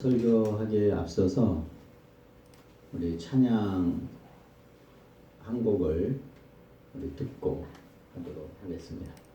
설교하기에 앞서서 우리 찬양 한 곡을 우리 듣고 하도록 하겠습니다.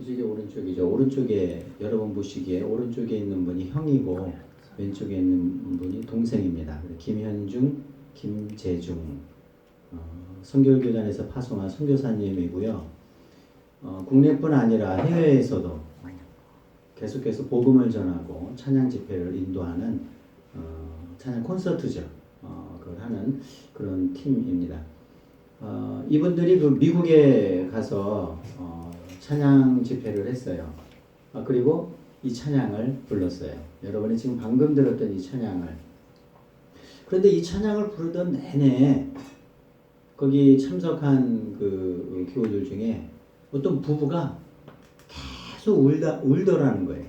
이쪽에 오른쪽이죠. 오른쪽에 여러분 보시기에 오른쪽에 있는 분이 형이고 왼쪽에 있는 분이 동생입니다. 김현중, 김재중 어, 성결교단에서 파송한 선교사님이고요. 어, 국내뿐 아니라 해외에서도 어, 계속해서 복음을 전하고 찬양 집회를 인도하는 어, 찬양 콘서트죠. 어, 그 그걸 하는 그런 팀입니다. 어, 이분들이 그 미국에 가서 어, 찬양 집회를 했어요. 아, 그리고 이 찬양을 불렀어요. 여러분이 지금 방금 들었던 이 찬양을. 그런데 이 찬양을 부르던 내내 거기 참석한 그 교우들 중에 어떤 부부가 계속 울다 울더라는 거예요.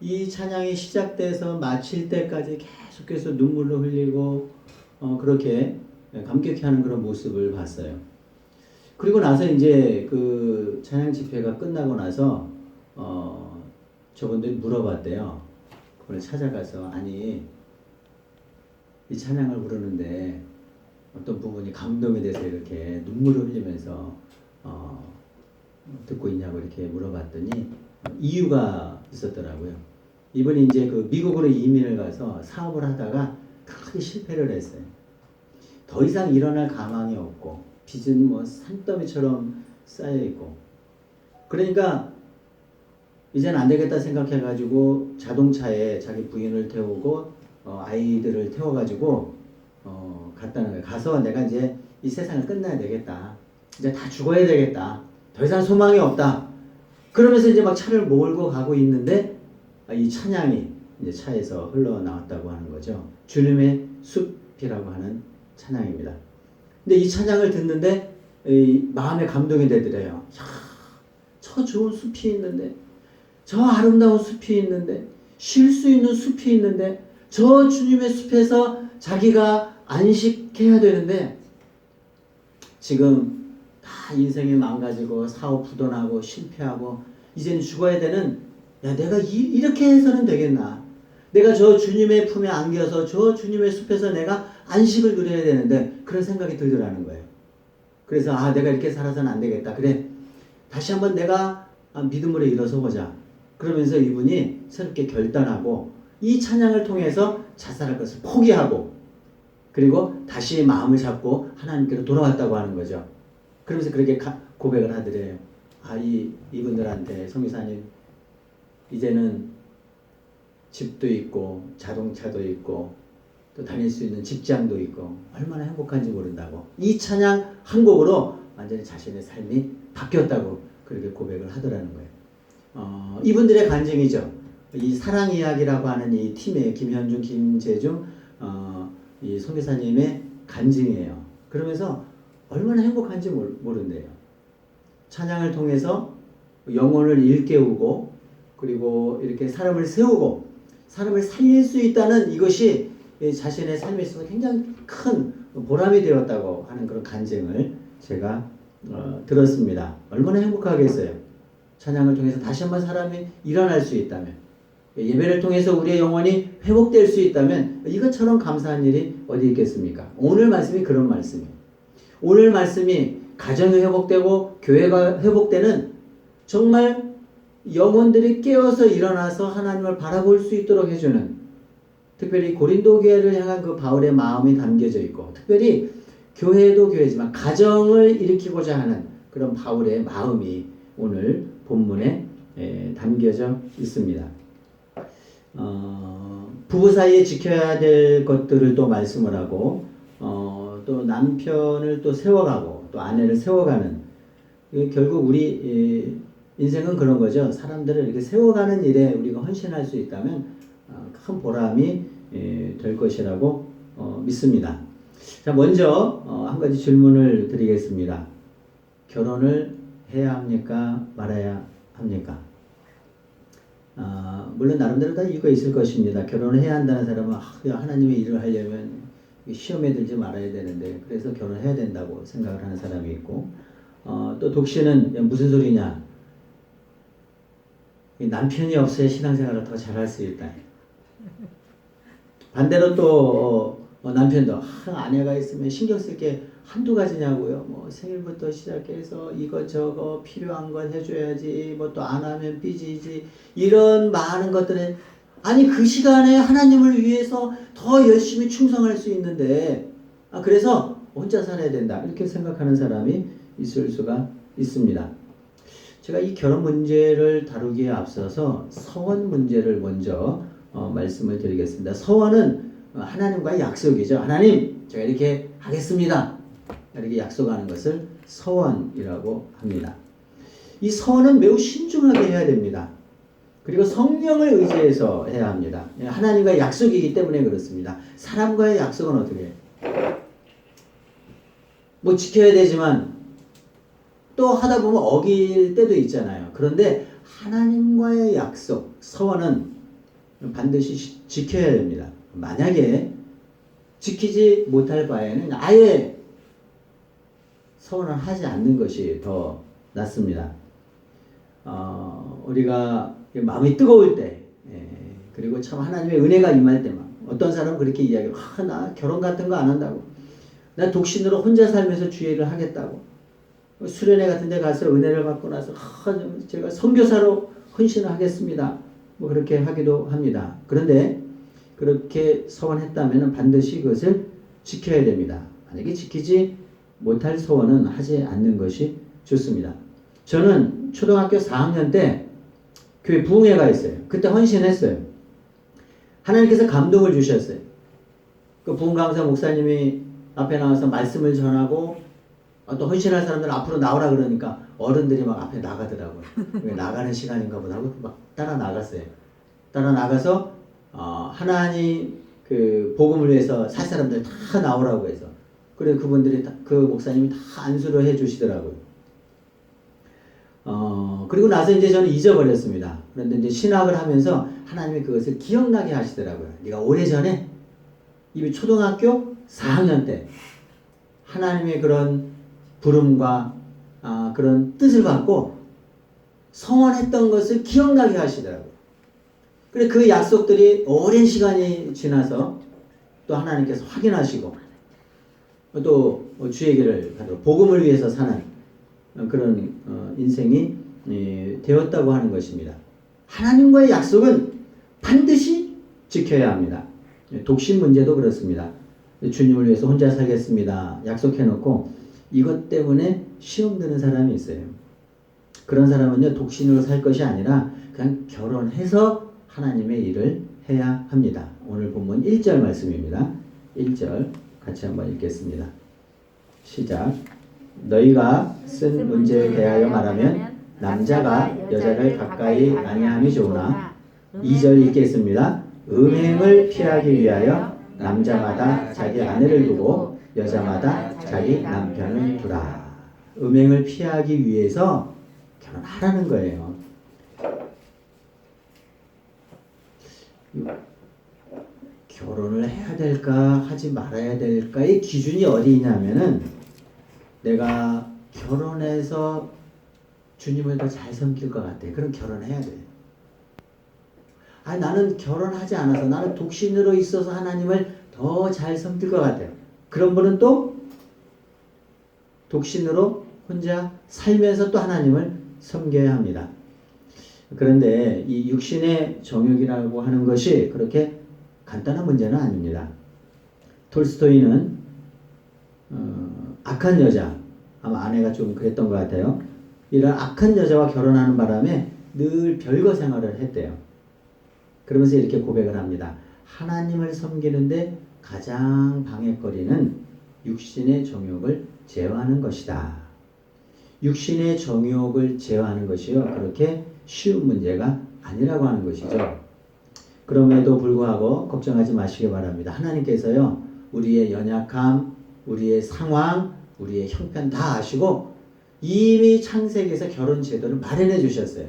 이 찬양이 시작돼서 마칠 때까지 계속해서 눈물을 흘리고 어, 그렇게 감격해 하는 그런 모습을 봤어요. 그리고 나서 이제 그 찬양 집회가 끝나고 나서 어, 저분들이 물어봤대요. 그걸 찾아가서 아니 이 찬양을 부르는데 어떤 부분이 감동이 돼서 이렇게 눈물을 흘리면서 어, 듣고 있냐고 이렇게 물어봤더니 이유가 있었더라고요. 이분이 이제 그 미국으로 이민을 가서 사업을 하다가 크게 실패를 했어요. 더 이상 일어날 가망이 없고 빚은 뭐 산더미처럼 쌓여 있고 그러니까 이제는 안 되겠다 생각해가지고 자동차에 자기 부인을 태우고 어, 아이들을 태워가지고 어, 갔다는 거예요. 가서 내가 이제 이 세상을 끝내야 되겠다. 이제 다 죽어야 되겠다. 더 이상 소망이 없다. 그러면서 이제 막 차를 몰고 가고 있는데 아, 이 찬양이 이제 차에서 흘러나왔다고 하는 거죠. 주님의 숲이라고 하는 찬양입니다. 근데 이 찬양을 듣는데 이 마음에 감동이 되더래요. 야, 저 좋은 숲이 있는데, 저 아름다운 숲이 있는데, 쉴 수 있는 숲이 있는데, 저 주님의 숲에서 자기가 안식해야 되는데, 지금 다 인생이 망가지고 사업 부도나고 실패하고 이제는 죽어야 되는 야 내가 이, 이렇게 해서는 되겠나 내가 저 주님의 품에 안겨서 저 주님의 숲에서 내가 안식을 누려야 되는데 그런 생각이 들더라는 거예요 그래서 아 내가 이렇게 살아서는 안 되겠다 그래 다시 한번 내가 아, 믿음으로 일어서 보자 그러면서 이분이 새롭게 결단하고 이 찬양을 통해서 자살할 것을 포기하고 그리고 다시 마음을 잡고 하나님께로 돌아왔다고 하는 거죠. 그러면서 그렇게 가- 고백을 하더래요. 아, 이, 이분들한테 성기사님, 이제는 집도 있고, 자동차도 있고, 또 다닐 수 있는 직장도 있고, 얼마나 행복한지 모른다고. 이 찬양 한 곡으로 완전히 자신의 삶이 바뀌었다고 그렇게 고백을 하더라는 거예요. 어, 이분들의 간증이죠. 이 사랑 이야기라고 하는 이 팀의 김현중, 김재중, 어, 이 송교사님의 간증이에요. 그러면서 얼마나 행복한지 모른대요. 찬양을 통해서 영혼을 일깨우고 그리고 이렇게 사람을 세우고 사람을 살릴 수 있다는 이것이 이 자신의 삶에 있어서 굉장히 큰 보람이 되었다고 하는 그런 간증을 제가 어, 들었습니다. 얼마나 행복하겠어요. 찬양을 통해서 다시 한번 사람이 일어날 수 있다면 예배를 통해서 우리의 영혼이 회복될 수 있다면 이것처럼 감사한 일이 어디 있겠습니까? 오늘 말씀이 그런 말씀이에요. 오늘 말씀이 가정이 회복되고 교회가 회복되는 정말 영혼들이 깨어서 일어나서 하나님을 바라볼 수 있도록 해주는 특별히 고린도 교회를 향한 그 바울의 마음이 담겨져 있고 특별히 교회도 교회지만 가정을 일으키고자 하는 그런 바울의 마음이 오늘 본문에 에, 담겨져 있습니다. 어, 부부 사이에 지켜야 될 것들을 또 말씀을 하고 어, 또 남편을 또 세워가고 또 아내를 세워가는 결국 우리 예, 인생은 그런 거죠. 사람들을 이렇게 세워가는 일에 우리가 헌신할 수 있다면 어, 큰 보람이 예, 될 것이라고 어, 믿습니다. 자 먼저 어, 한 가지 질문을 드리겠습니다. 결혼을 해야 합니까 말아야 합니까? 아, 물론 나름대로 다 이유가 있을 것입니다. 결혼을 해야 한다는 사람은 아, 야, 하나님의 일을 하려면 시험에 들지 말아야 되는데 그래서 결혼해야 된다고 생각을 하는 사람이 있고 어, 또 독신은 야, 무슨 소리냐 이 남편이 없어야 신앙생활을 더 잘할 수 있다. 반대로 또 어, 남편도 아, 아내가 있으면 신경 쓸 게 한두 가지냐고요. 뭐 생일부터 시작해서 이것저것 필요한 건 해줘야지. 뭐 또 안 하면 삐지지. 이런 많은 것들에 아니 그 시간에 하나님을 위해서 더 열심히 충성할 수 있는데 아 그래서 혼자 살아야 된다 이렇게 생각하는 사람이 있을 수가 있습니다. 제가 이 결혼 문제를 다루기에 앞서서 서원 문제를 먼저 어, 말씀을 드리겠습니다. 서원은 어, 하나님과의 약속이죠. 하나님, 제가 이렇게 하겠습니다. 이렇게 약속하는 것을 서원이라고 합니다. 이 서원은 매우 신중하게 해야 됩니다. 그리고 성령을 의지해서 해야 합니다. 예, 하나님과의 약속이기 때문에 그렇습니다. 사람과의 약속은 어떻게? 뭐 지켜야 되지만 또 하다 보면 어길 때도 있잖아요. 그런데 하나님과의 약속, 서원은 반드시 시- 지켜야 됩니다. 만약에 지키지 못할 바에는 아예 서원을 하지 않는 것이 더 낫습니다. 어, 우리가 마음이 뜨거울 때, 예, 그리고 참 하나님의 은혜가 임할 때만, 어떤 사람은 그렇게 이야기를, 아, 나 결혼 같은 거 안 한다고. 나 독신으로 혼자 살면서 주의를 하겠다고. 수련회 같은 데 가서 은혜를 받고 나서, 아, 제가 선교사로 헌신을 하겠습니다. 뭐 그렇게 하기도 합니다. 그런데 그렇게 서원했다면 반드시 그것을 지켜야 됩니다. 만약에 지키지 못할 소원은 하지 않는 것이 좋습니다. 저는 초등학교 4학년 때 교회 부흥회가 있어요. 그때 헌신했어요. 하나님께서 감동을 주셨어요. 그 부흥 강사 목사님이 앞에 나와서 말씀을 전하고 어, 또 헌신할 사람들 앞으로 나오라 그러니까 어른들이 막 앞에 나가더라고요. 왜 나가는 시간인가 보다 하고 막 따라 나갔어요. 따라 나가서 어, 하나님 그 복음을 위해서 살 사람들 다 나오라고 해서 그래 그분들이 다, 그 목사님이 다 안수를 해주시더라고요. 어 그리고 나서 이제 저는 잊어버렸습니다. 그런데 이제 신학을 하면서 하나님이 그것을 기억나게 하시더라고요. 네가 오래 전에 이 초등학교 4학년 때 하나님의 그런 부름과 아, 그런 뜻을 받고 성원했던 것을 기억나게 하시더라고요. 그래 그 약속들이 오랜 시간이 지나서 또 하나님께서 확인하시고 또 주의 길을 가도록 복음을 위해서 사는 그런 어, 인생이 예, 되었다고 하는 것입니다. 하나님과의 약속은 반드시 지켜야 합니다. 예, 독신 문제도 그렇습니다. 주님을 위해서 혼자 살겠습니다. 약속해놓고 이것 때문에 시험 드는 사람이 있어요. 그런 사람은요 독신으로 살 것이 아니라 그냥 결혼해서 하나님의 일을 해야 합니다. 오늘 본문 1절 말씀입니다. 1절 같이 한번 읽겠습니다. 시작. 너희가 쓴 문제에 대하여 말하면 남자가 여자를 가까이 아니함이 좋으나 2절 읽겠습니다. 음행을 피하기 위하여 남자마다 자기 아내를 두고 여자마다 자기 남편을 두라. 음행을 피하기 위해서 결혼하라는 거예요. 결혼을 해야 될까 하지 말아야 될까의 기준이 어디 있냐면은 내가 결혼해서 주님을 더 잘 섬길 것 같아. 그럼 결혼해야 돼. 아 나는 결혼하지 않아서 나는 독신으로 있어서 하나님을 더 잘 섬길 것 같아요. 그런 분은 또 독신으로 혼자 살면서 또 하나님을 섬겨야 합니다. 그런데 이 육신의 정욕이라고 하는 것이 그렇게 간단한 문제는 아닙니다. 톨스토이는 어, 악한 여자, 아마 아내가 좀 그랬던 것 같아요. 이런 악한 여자와 결혼하는 바람에 늘 별거 생활을 했대요. 그러면서 이렇게 고백을 합니다. 하나님을 섬기는데 가장 방해거리는 육신의 정욕을 제어하는 것이다. 육신의 정욕을 제어하는 것이요. 그렇게 쉬운 문제가 아니라고 하는 것이죠. 그럼에도 불구하고 걱정하지 마시기 바랍니다. 하나님께서요, 우리의 연약함, 우리의 상황, 우리의 형편 다 아시고 이미 창세기에서 결혼 제도를 마련해 주셨어요.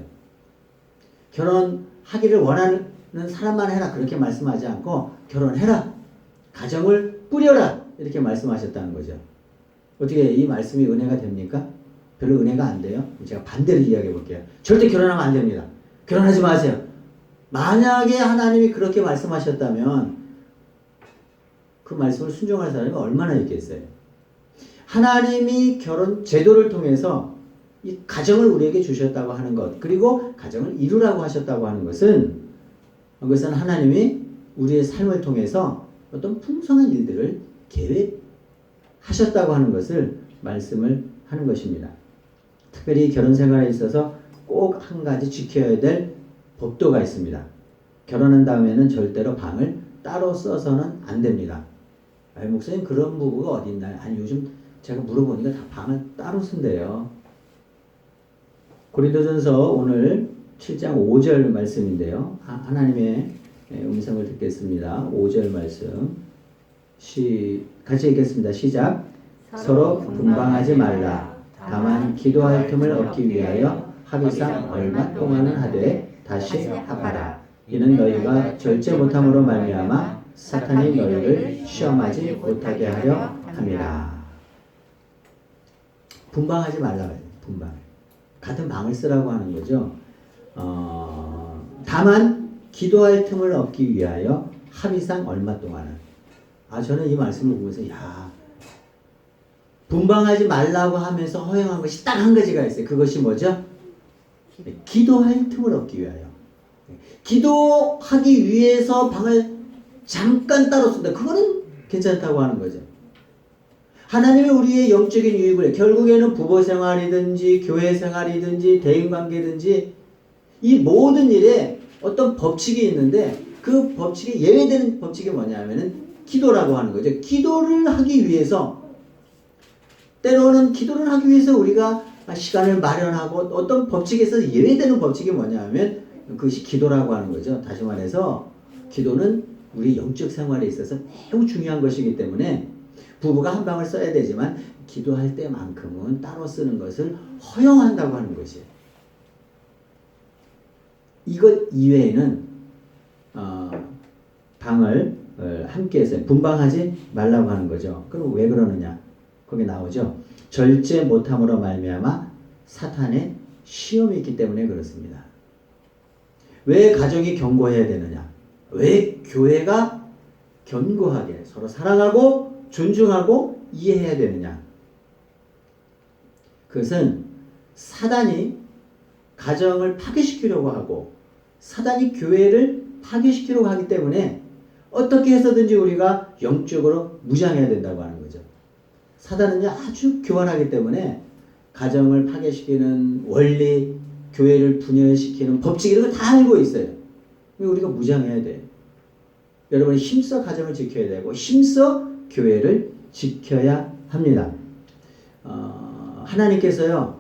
결혼하기를 원하는 사람만 해라 그렇게 말씀하지 않고 결혼해라 가정을 꾸려라 이렇게 말씀하셨다는 거죠. 어떻게 이 말씀이 은혜가 됩니까? 별로 은혜가 안 돼요. 제가 반대로 이야기해 볼게요. 절대 결혼하면 안 됩니다. 결혼하지 마세요. 만약에 하나님이 그렇게 말씀하셨다면 그 말씀을 순종할 사람이 얼마나 있겠어요? 하나님이 결혼 제도를 통해서 이 가정을 우리에게 주셨다고 하는 것, 그리고 가정을 이루라고 하셨다고 하는 것은 그것은 하나님이 우리의 삶을 통해서 어떤 풍성한 일들을 계획하셨다고 하는 것을 말씀을 하는 것입니다. 특별히 결혼 생활에 있어서 꼭 한 가지 지켜야 될 법도가 있습니다. 결혼한 다음에는 절대로 방을 따로 써서는 안 됩니다. 아니, 목사님 그런 부부가 어디 있나요? 아니 요즘 제가 물어보니까 다 방을 따로 쓴대요. 고린도전서 오늘 7장 5절 말씀인데요. 하- 하나님의 예, 음성을 듣겠습니다. 5절 말씀. 시 같이 읽겠습니다. 시작. 서로 분방하지 말라. 다만 기도할 틈을 얻기 위하여 합의상 얼마 동안은 하되 다시 합하라. 이는 너희가 절제 못함으로 말미암아 사탄이 너희를 시험하지 못하게 하려 함이라. 분방하지 말라. 분방. 같은 방을 쓰라고 하는 거죠. 어, 다만 기도할 틈을 얻기 위하여 합의상 얼마 동안은 아 저는 이 말씀을 보면서 야 분방하지 말라고 하면서 허용한 것이 딱 한 가지가 있어요. 그것이 뭐죠? 네, 기도할 틈을 얻기 위하여. 네, 기도하기 위해서 방을 잠깐 따로 쓴다. 그거는 괜찮다고 하는 거죠. 하나님이 우리의 영적인 유익을 결국에는 부부 생활이든지 교회 생활이든지 대인 관계든지 이 모든 일에 어떤 법칙이 있는데 그 법칙에 예외되는 법칙이 뭐냐면은 기도라고 하는 거죠. 기도를 하기 위해서 때로는 기도를 하기 위해서 우리가 시간을 마련하고 어떤 법칙에서 예외되는 법칙이 뭐냐면 그것이 기도라고 하는 거죠. 다시 말해서 기도는 우리 영적 생활에 있어서 매우 중요한 것이기 때문에 부부가 한 방을 써야 되지만 기도할 때만큼은 따로 쓰는 것을 허용한다고 하는 것이에요. 이것 이외에는 어, 방을 어, 함께해서 분방하지 말라고 하는 거죠. 그럼 왜 그러느냐? 거기 나오죠. 절제 못함으로 말미암아 사탄의 시험이 있기 때문에 그렇습니다. 왜 가정이 견고해야 되느냐? 왜 교회가 견고하게 서로 사랑하고 존중하고 이해해야 되느냐? 그것은 사단이 가정을 파괴시키려고 하고 사단이 교회를 파괴시키려고 하기 때문에 어떻게 해서든지 우리가 영적으로 무장해야 된다고 하는. 사단은요 아주 교활하기 때문에 가정을 파괴시키는 원리, 교회를 분열시키는 법칙 이런 걸다 알고 있어요. 우리가 무장해야 돼요. 여러분 힘써 가정을 지켜야 되고 힘써 교회를 지켜야 합니다. 어, 하나님께서요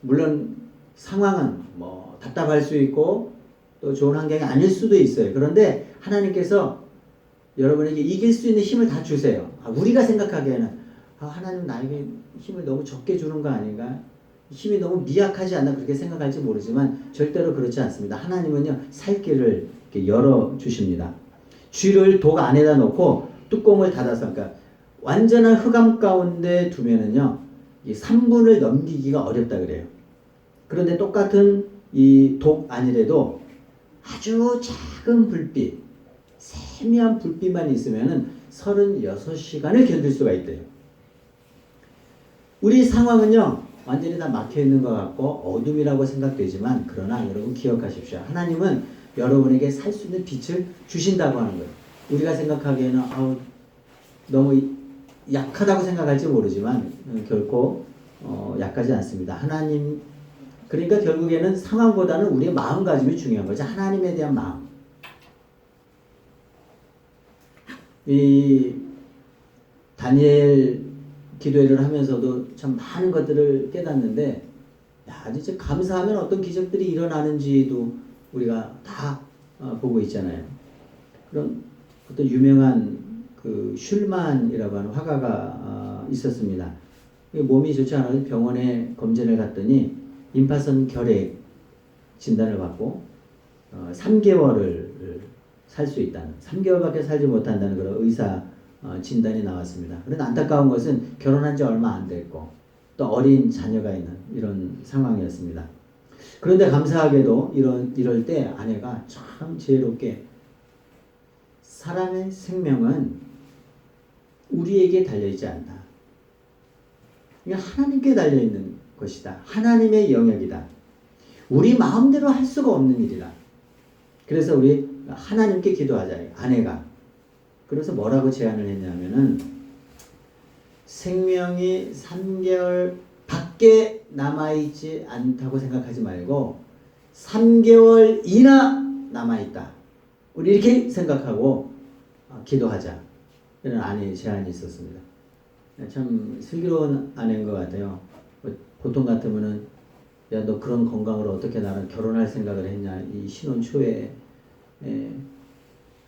물론 상황은 뭐 답답할 수 있고 또 좋은 환경이 아닐 수도 있어요. 그런데 하나님께서 여러분에게 이길 수 있는 힘을 다 주세요. 아, 우리가 생각하기에는 아, 하나님 나에게 힘을 너무 적게 주는 거 아닌가? 힘이 너무 미약하지 않나 그렇게 생각할지 모르지만 절대로 그렇지 않습니다. 하나님은요 살 길을 열어 주십니다. 쥐를 독 안에다 놓고 뚜껑을 닫아서 그러니까 완전한 흑암 가운데 두면은요 이 3분을 넘기기가 어렵다 그래요. 그런데 똑같은 이독 안이라도 아주 작은 불빛, 세미한 불빛만 있으면은 36시간을 견딜 수가 있대요. 우리 상황은요, 완전히 다 막혀 있는 것 같고 어둠이라고 생각되지만, 그러나 여러분 기억하십시오. 하나님은 여러분에게 살 수 있는 빛을 주신다고 하는 거예요. 우리가 생각하기에는, 아우, 너무 약하다고 생각할지 모르지만, 어, 결코 어, 약하지 않습니다. 하나님, 그러니까 결국에는 상황보다는 우리의 마음가짐이 중요한 거죠. 하나님에 대한 마음. 이 다니엘 기도회를 하면서도 참 많은 것들을 깨닫는데 야 진짜 감사하면 어떤 기적들이 일어나는지도 우리가 다 어, 보고 있잖아요. 그런 어떤 유명한 그 슐만이라고 하는 화가가 어, 있었습니다. 몸이 좋지 않아서 병원에 검진을 갔더니 임파선 결핵 진단을 받고 어, 3개월을 살 수 있다는 3개월밖에 살지 못한다는 그런 의사 어, 진단이 나왔습니다. 그런데 안타까운 것은 결혼한 지 얼마 안 됐고 또 어린 자녀가 있는 이런 상황이었습니다. 그런데 감사하게도 이런 이럴 때 아내가 참 지혜롭게 사람의 생명은 우리에게 달려 있지 않다. 이게 하나님께 달려 있는 것이다. 하나님의 영역이다. 우리 마음대로 할 수가 없는 일이다. 그래서 우리 하나님께 기도하자. 아내가. 그래서 뭐라고 제안을 했냐면은 생명이 3개월 밖에 남아있지 않다고 생각하지 말고 3개월 이나 남아있다. 우리 이렇게 생각하고 아, 기도하자 이런 아내 제안이 있었습니다. 참 슬기로운 아내인 것 같아요. 뭐 보통 같으면은 야 너 그런 건강으로 어떻게 나랑 결혼할 생각을 했냐 이 신혼 초에 에,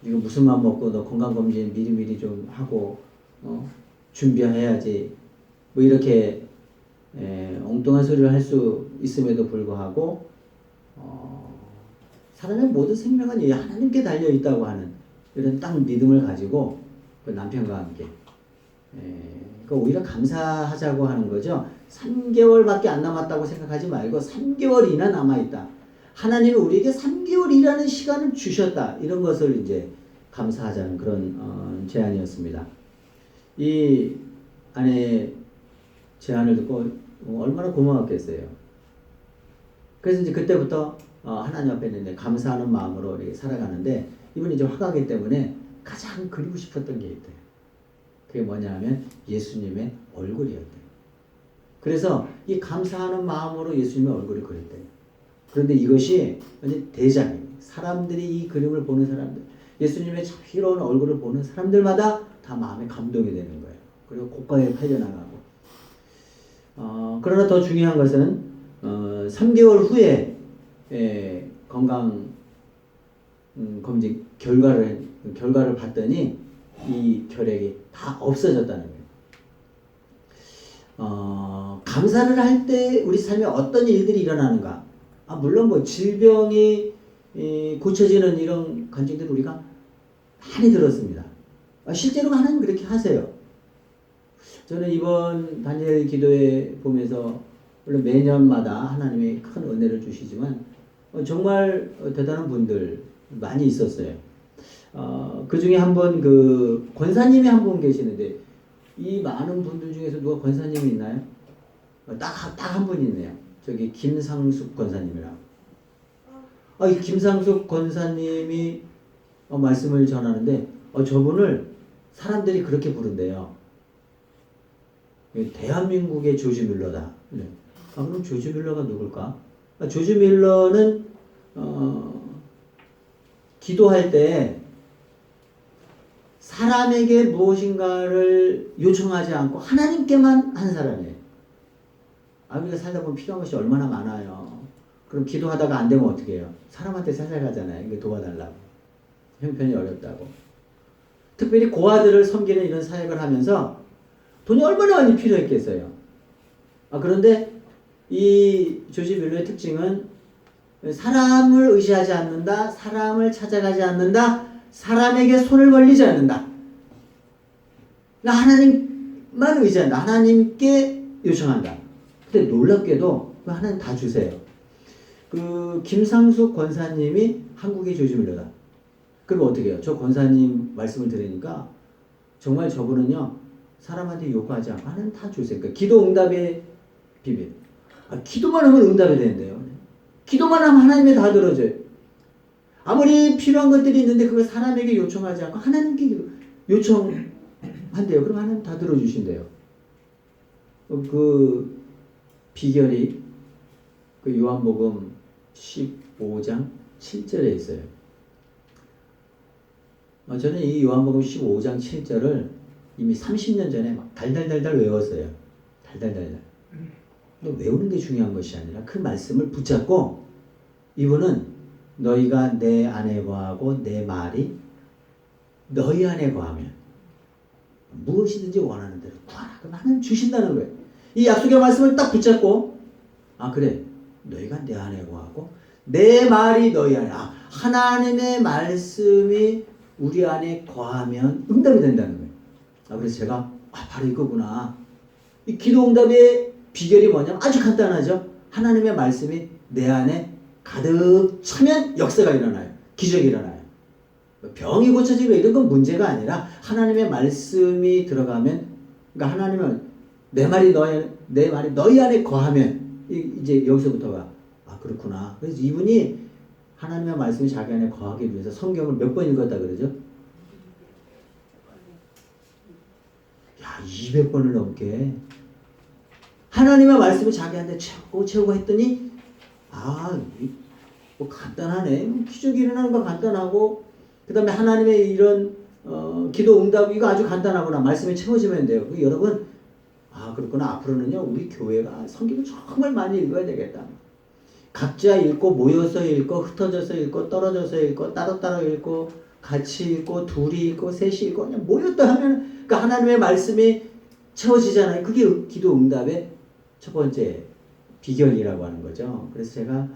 이거 무슨 맘 먹고 너 건강 검진 미리미리 좀 하고 어, 준비해야지 뭐 이렇게 에, 엉뚱한 소리를 할 수 있음에도 불구하고 어, 사람의 모든 생명은 이 하나님께 달려 있다고 하는 이런 딱 믿음을 가지고 그 남편과 함께 에, 그 오히려 감사하자고 하는 거죠. 3개월밖에 안 남았다고 생각하지 말고 3개월이나 남아 있다. 하나님은 우리에게 3개월이라는 시간을 주셨다. 이런 것을 이제 감사하자는 그런 어, 제안이었습니다. 이 아내의 제안을 듣고 얼마나 고마웠겠어요. 그래서 이제 그때부터 어, 하나님 앞에 있는데 감사하는 마음으로 살아가는데 이분이 이제 화가기 때문에 가장 그리고 싶었던 게 있대요. 그게 뭐냐면 예수님의 얼굴이었대요. 그래서 이 감사하는 마음으로 예수님의 얼굴을 그렸대요. 그런데 이것이 대작이에요. 사람들이 이 그림을 보는 사람들, 예수님의 자비로운 얼굴을 보는 사람들마다 다 마음에 감동이 되는 거예요. 그리고 고가에 팔려나가고. 어, 그러나 더 중요한 것은 어, 3개월 후에 에, 건강 음, 검진 결과를 결과를 봤더니 이 결핵이 다 없어졌다는 거예요. 어, 감사를 할 때 우리 삶에 어떤 일들이 일어나는가? 아, 물론 뭐 질병이 이, 고쳐지는 이런 간증들을 우리가 많이 들었습니다. 아, 실제로 하나님 그렇게 하세요. 저는 이번 다니엘 기도회 보면서 물론 매년마다 하나님이 큰 은혜를 주시지만 어, 정말 어, 대단한 분들 많이 있었어요. 어, 그 중에 한분그 권사님이 한 분 계시는데 이 많은 분들 중에서 누가 권사님이 있나요? 딱 딱 한 분 있네요. 저기 김상숙 권사님이라고. 아, 이 김상숙 권사님이 어, 말씀을 전하는데 어, 저분을 사람들이 그렇게 부른대요. 이 대한민국의 조지 밀러다. 네. 아, 그럼 조지 밀러가 누굴까? 아, 조지 밀러는 어, 기도할 때 사람에게 무엇인가를 요청하지 않고 하나님께만 한 사람이에요. 아, 우리가 살다 보면 필요한 것이 얼마나 많아요. 그럼 기도하다가 안 되면 어떻게 해요? 사람한테 찾아가잖아요. 이거 도와달라고. 형편이 어렵다고. 특별히 고아들을 섬기는 이런 사역을 하면서 돈이 얼마나 많이 필요했겠어요. 아, 그런데 이 조지 밀러의 특징은 사람을 의지하지 않는다, 사람을 찾아가지 않는다, 사람에게 손을 벌리지 않는다. 나 하나님만 의지한다. 하나님께 요청한다. 근데 놀랍게도 그 하나님 다 주세요. 그 김상숙 권사님이 한국의 조지 밀러다. 그럼 어떻게 해요? 저 권사님 말씀을 들으니까 정말 저분은요 사람한테 요구하지 않고 하나님 다 주세요. 그러니까 기도 응답의 비밀. 아, 기도만 하면 응답이 되는데요. 기도만 하면 하나님이 다 들어줘요. 아무리 필요한 것들이 있는데 그걸 사람에게 요청하지 않고 하나님께 요청한대요. 그럼 하나님 다 들어주신대요. 어, 그 비결이 그 요한복음 15장 7절에 있어요. 어, 저는 이 요한복음 15장 7절을 이미 30년 전에 막 달달달달 외웠어요. 달달달달. 근데 외우는 게 중요한 것이 아니라 그 말씀을 붙잡고 이분은 너희가 내 안에 거하고 내 말이 너희 안에 거하면 무엇이든지 원하는 대로 구하라. 그럼 하나님 주신다는 거예요. 이 약속의 말씀을 딱 붙잡고 아 그래 너희가 내 안에 거하고 내 말이 너희 안에 아 하나님의 말씀이 우리 안에 거하면 응답이 된다는 거예요. 아 그래서 제가 아 바로 이거구나. 이 기도 응답의 비결이 뭐냐면 아주 간단하죠. 하나님의 말씀이 내 안에 가득 차면 역사가 일어나요. 기적이 일어나요. 병이 고쳐지고 이런 건 문제가 아니라 하나님의 말씀이 들어가면 그러니까 하나님은 내 말이 너희 내 말이 너희 안에 거하면 이- 이제 여기서부터가 아 그렇구나. 그래서 이분이 하나님의 말씀이 자기 안에 거하기 위해서 성경을 몇 번 읽었다 그러죠? 야 200번을 넘게 하나님의 말씀을 자기한테 채우고 채우고 했더니 아, 이- 뭐 간단하네. 기적이 일어나는 거 간단하고, 그 다음에 하나님의 이런 어, 기도 응답 이거 아주 간단하구나 말씀이 채워지면 돼요. 그 여러분 아 그렇구나 앞으로는요 우리 교회가 성경을 정말 많이 읽어야 되겠다. 각자 읽고 모여서 읽고 흩어져서 읽고 떨어져서 읽고 따로따로 읽고 같이 읽고 둘이 읽고 셋이 읽고 그냥 모였다 하면 그 하나님의 말씀이 채워지잖아요. 그게 응- 기도 응답의 첫 번째 비결이라고 하는 거죠. 그래서 제가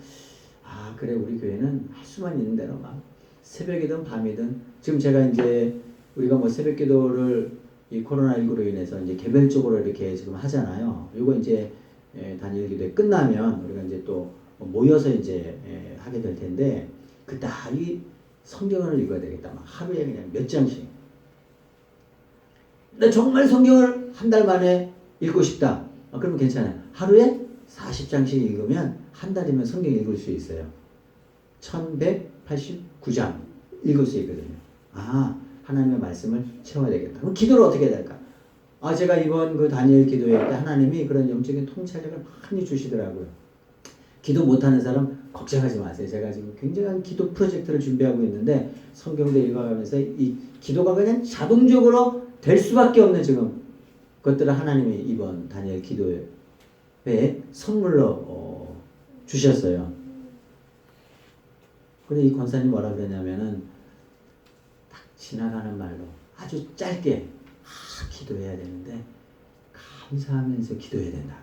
아 그래 우리 교회는 할 수만 있는 대로 막 새벽이든 밤이든 지금 제가 이제 우리가 뭐 새벽 기도를 이 코로나19로 인해서 이제 개별적으로 이렇게 지금 하잖아요. 이거 이제 예, 단일 기도회 끝나면 우리가 이제 또 모여서 이제 예, 하게 될 텐데 그때 아, 이 성경을 읽어야 되겠다. 막 하루에 그냥 몇 장씩. 나 정말 성경을 한 달 만에 읽고 싶다. 아, 그러면 괜찮아요. 하루에 40장씩 읽으면 한 달이면 성경 읽을 수 있어요. 1189장 읽을 수 있거든요. 아, 하나님의 말씀을 채워야 되겠다. 그럼 기도를 어떻게 해야 될까? 아, 제가 이번 그 다니엘 기도회 때 하나님이 그런 영적인 통찰력을 많이 주시더라고요. 기도 못하는 사람 걱정하지 마세요. 제가 지금 굉장한 기도 프로젝트를 준비하고 있는데 성경도 읽어가면서 이 기도가 그냥 자동적으로 될 수밖에 없는 지금 것들을 하나님이 이번 다니엘 기도회에 선물로 어, 주셨어요. 근데 이 권사님 뭐라 그러냐면은 딱 지나가는 말로 아주 짧게 아, 기도해야 되는데 감사하면서 기도해야 된다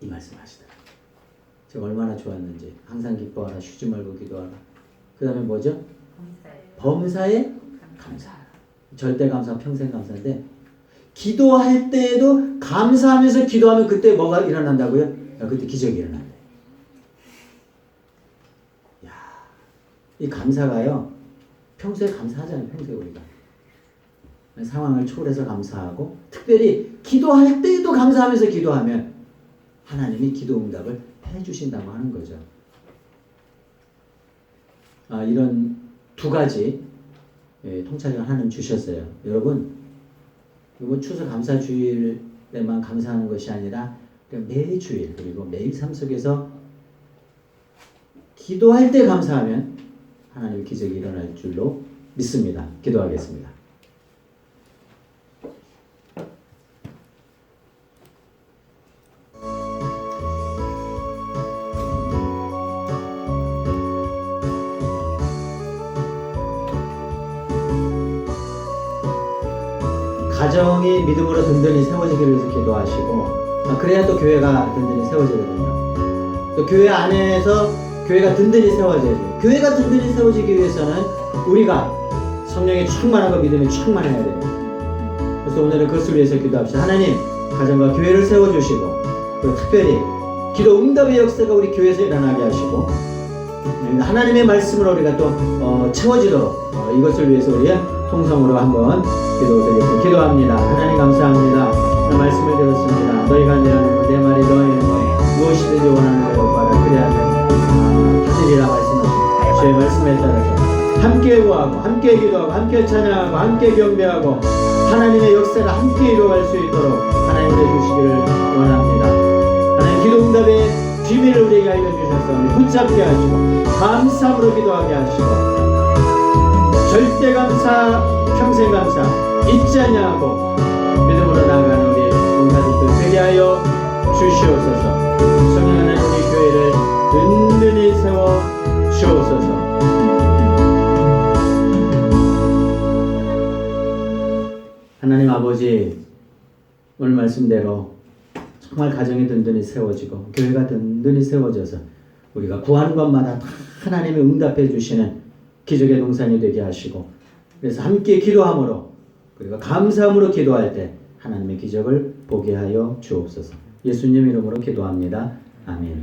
이 말씀 하시더라고요. 제가 얼마나 좋았는지 항상 기뻐하라 쉬지 말고 기도하라. 그 다음에 뭐죠? 범사에 감사하라. 절대 감사, 평생 감사인데 기도할 때에도 감사하면서 기도하면 그때 뭐가 일어난다고요? 야, 그때 기적이 일어난다. 야, 이 감사가요. 평소에 감사하잖아요. 평소에 우리가 상황을 초월해서 감사하고 특별히 기도할 때에도 감사하면서 기도하면 하나님이 기도 응답을 해주신다고 하는 거죠. 아, 이런 두 가지 예, 통찰력을 하나님 주셨어요. 여러분, 이번 추수 감사 주일에만 감사하는 것이 아니라 그냥 매일 주일 그리고 매일 삶 속에서 기도할 때 감사하면 하나님 기적이 일어날 줄로 믿습니다. 기도하겠습니다. 가정이 믿음으로 든든히 세워지기를 기도하시고 아, 그래야 또 교회가 든든히 세워지거든요. 또 교회 안에서 교회가 든든히 세워져야 돼요. 교회가 든든히 세워지기 위해서는 우리가 성령의 충만하고 믿음이 충만해야 됩니다. 그래서 오늘은 그것을 위해서 기도합시다. 하나님 가정과 교회를 세워주시고 그리고 특별히 기도 응답의 역사가 우리 교회에서 일어나게 하시고 네, 하나님의 말씀으로 우리가 또 어, 채워지도록 어, 이것을 위해서 우리 통성으로 한번 기도드리겠습니다. 기도합니다. 하나님 감사합니다. 말씀을 들었습니다. 너희가 내 말이 너희는 무엇이든지 원하는 대로 구 아, 하시리라 말씀하십니다. 주의 말씀에 따라서 함께 구하고 함께 기도하고 함께 찬양하고 함께 경배하고 하나님의 역사가 함께 이루어갈 수 있도록 하나님께 주시기를 원합니다. 하나님 기도 응답의 비밀을 우리에게 알려주셔서 우리 붙잡게 하시고 감사함으로 기도하게 하시고 절대 감사 평생 감사 잊지 아니하고 믿음으로 나아가는 우리 온 가족들 되게 하여 주시옵소서 성령 하나님 든든히 세워 주옵소서 하나님 아버지 오늘 말씀대로 정말 가정이 든든히 세워지고 교회가 든든히 세워져서 우리가 구하는 것마다 다 하나님이 응답해 주시는 기적의 동산이 되게 하시고 그래서 함께 기도함으로 그리고 감사함으로 기도할 때 하나님의 기적을 보게 하여 주옵소서. 예수님 이름으로 기도합니다. 아멘.